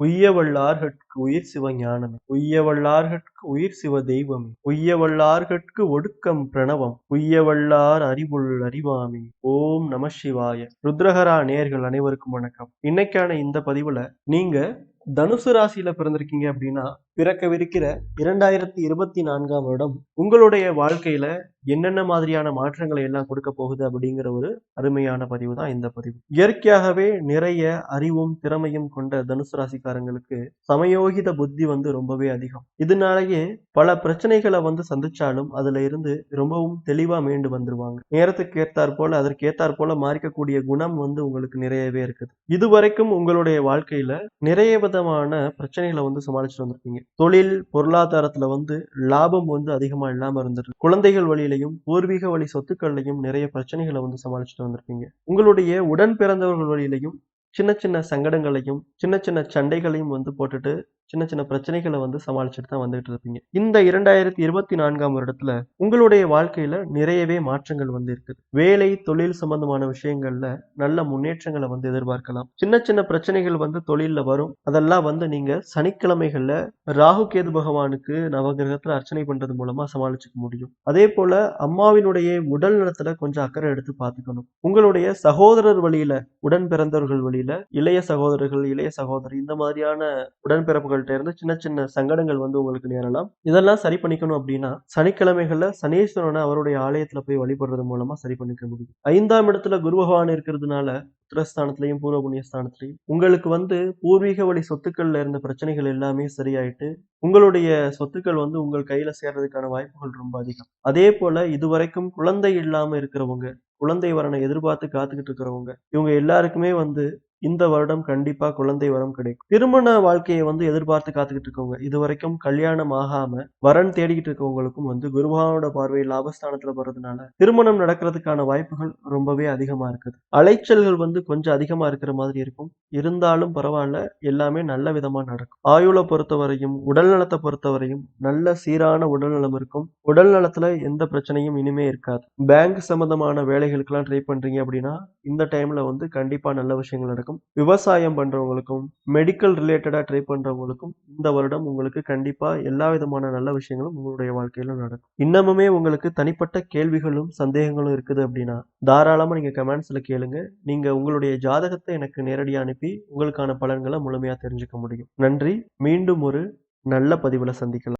உய்யவல்லார்கட்கு உயிர் சிவஞானமே உய்யவல்லார்கட்கு உயிர் சிவ தெய்வமே. உய்யவல்லார்கட்கு ஒடுக்கம் பிரணவம். உய்யவல்லார் அறிவுள் அறிவாமே. ஓம் நம சிவாய. ருத்ரஹரா நேயர்கள் அனைவருக்கும் வணக்கம். இன்னைக்கான இந்த பதிவுல நீங்க தனுசு ராசியில பிறந்திருக்கீங்க அப்படின்னா பிறக்கவிருக்கிற இரண்டாயிரத்தி இருபத்தி நான்காம் வருடம் உங்களுடைய வாழ்க்கையில என்னென்ன மாதிரியான மாற்றங்களை எல்லாம் கொடுக்க போகுது அப்படிங்கிற ஒரு அருமையான பதிவு தான் இந்த பதிவு. இயற்கையாகவே நிறைய அறிவும் திறமையும் கொண்ட தனுசு ராசிக்காரங்களுக்கு சமயோகித புத்தி வந்து ரொம்பவே அதிகம். இதனாலேயே பல பிரச்சனைகளை வந்து சந்திச்சாலும் அதுல இருந்து ரொம்பவும் தெளிவா மீண்டு வந்துருவாங்க. நேரத்துக்கு ஏத்தாற் போல அதற்கு ஏத்தாற் போல மாறிக்கக்கூடிய குணம் வந்து உங்களுக்கு நிறையவே இருக்குது. இதுவரைக்கும் உங்களுடைய வாழ்க்கையில நிறைய விதமான பிரச்சனைகளை வந்து சமாளிச்சுட்டு வந்திருப்பீங்க தொழில் பொருளாதாரத்துல வந்து லாபம் வந்து அதிகமா இல்லாம இருந்துட்டு குழந்தைகள் வழியிலையும் பூர்வீக வழி சொத்துக்கள்லையும் நிறைய பிரச்சனைகளை வந்து சமாளிச்சுட்டு வந்திருப்பீங்க உங்களுடைய உடன் பிறந்தவர்கள் வழியிலையும் சின்ன சின்ன சங்கடங்களையும் சின்ன சின்ன சண்டைகளையும் வந்து போட்டுட்டு சின்ன சின்ன பிரச்சனைகளை வந்து சமாளிச்சுட்டு தான் வந்துட்டு இருப்பீங்க. இந்த இரண்டாயிரத்தி இருபத்தி நான்காம் வருடத்துல உங்களுடைய வாழ்க்கையில நிறையவே மாற்றங்கள் வந்து இருக்குது. வேலை தொழில் சம்பந்தமான விஷயங்கள்ல நல்ல முன்னேற்றங்களை வந்து எதிர்பார்க்கலாம். சின்ன சின்ன பிரச்சனைகள் வந்து தொழில்ல வரும். அதெல்லாம் வந்து நீங்க சனிக்கிழமைகள்ல ராகு கேது பகவானுக்கு நவகிரகத்துல அர்ச்சனை பண்றது மூலமா சமாளிச்சுக்க முடியும். அதே போல அம்மாவினுடைய உடல் நலத்துல கொஞ்சம் அக்கறை எடுத்து பார்த்துக்கணும். உங்களுடைய சகோதரர் வழியில உடன் பிறந்தவர்கள் வழியில இளைய சகோதரர்கள் இளைய சகோதரி இந்த மாதிரியான உடன்பிறப்புகள்கிட்ட இருந்து சின்ன சின்ன சங்கடங்கள் வந்து உங்களுக்கு நேரலாம். இதெல்லாம் சரி பண்ணிக்கணும் அப்படின்னா சனிக்கிழமைகள்ல சனீஸ்வரனை அவருடைய ஆலயத்துல போய் வழிபடுறது மூலமா சரி பண்ணிக்க முடியும். ஐந்தாம் இடத்துல குரு பகவான் இருக்கிறதுனால உத்திரஸ்தானத்திலையும் பூர்வ புண்ணிய ஸ்தானத்திலையும் உங்களுக்கு வந்து பூர்வீக வழி சொத்துக்கள்ல இருந்த பிரச்சனைகள் எல்லாமே சரியாயிட்டு உங்களுடைய சொத்துக்கள் வந்து உங்கள் கையில சேர்றதுக்கான வாய்ப்புகள் ரொம்ப அதிகம். அதே போல இதுவரைக்கும் குழந்தை இல்லாம இருக்கிறவங்க குழந்தை வரனை எதிர்பார்த்து காத்துக்கிட்டு இருக்கிறவங்க இவங்க எல்லாருக்குமே வந்து இந்த வருடம் கண்டிப்பா குழந்தை வரம் கிடைக்கும். திருமண வாழ்க்கையை வந்து எதிர்பார்த்து காத்துக்கிட்டு இருக்கவங்க இது வரைக்கும் கல்யாணம் ஆகாம வரன் தேடிக்கிட்டு இருக்கவங்களுக்கும் வந்து குருபகவானோட பார்வை லாபஸ்தானத்துல வர்றதுனால திருமணம் நடக்கிறதுக்கான வாய்ப்புகள் ரொம்பவே அதிகமா இருக்குது. அலைச்சல்கள் வந்து கொஞ்சம் அதிகமா இருக்கிற மாதிரி இருக்கும். இருந்தாலும் பரவாயில்ல எல்லாமே நல்ல விதமா நடக்கும். ஆயுளை பொறுத்தவரையும் உடல் நலத்தை பொறுத்தவரையும் நல்ல சீரான உடல் நலம் இருக்கும். உடல் நலத்துல எந்த பிரச்சனையும் இனிமே இருக்காது. பேங்க் சம்பந்தமான வேலைகளுக்கெல்லாம் ட்ரை பண்றீங்க அப்படின்னா இந்த டைம்ல வந்து கண்டிப்பா நல்ல விஷயங்கள் நடக்கும். விவசாயம் பண்றவங்களுக்கும் மெடிக்கல் ரிலேட்டடா ட்ரை பண்றவங்களுக்கும் இந்த வருடம் உங்களுக்கு கண்டிப்பா எல்லா விதமான நல்ல விஷயங்களும் உங்களுடைய வாழ்க்கையில நடக்கும். இன்னமுமே உங்களுக்கு தனிப்பட்ட கேள்விகளும் சந்தேகங்களும் இருக்குது அப்படின்னா தாராளமா நீங்க கமெண்ட்ஸ்ல கேளுங்க. நீங்க உங்களுடைய ஜாதகத்தை எனக்கு நேரடியாக அனுப்பி உங்களுக்கான பலன்களை முழுமையா தெரிஞ்சுக்க முடியும். நன்றி. மீண்டும் ஒரு நல்ல பதிவுல சந்திக்கலாம்.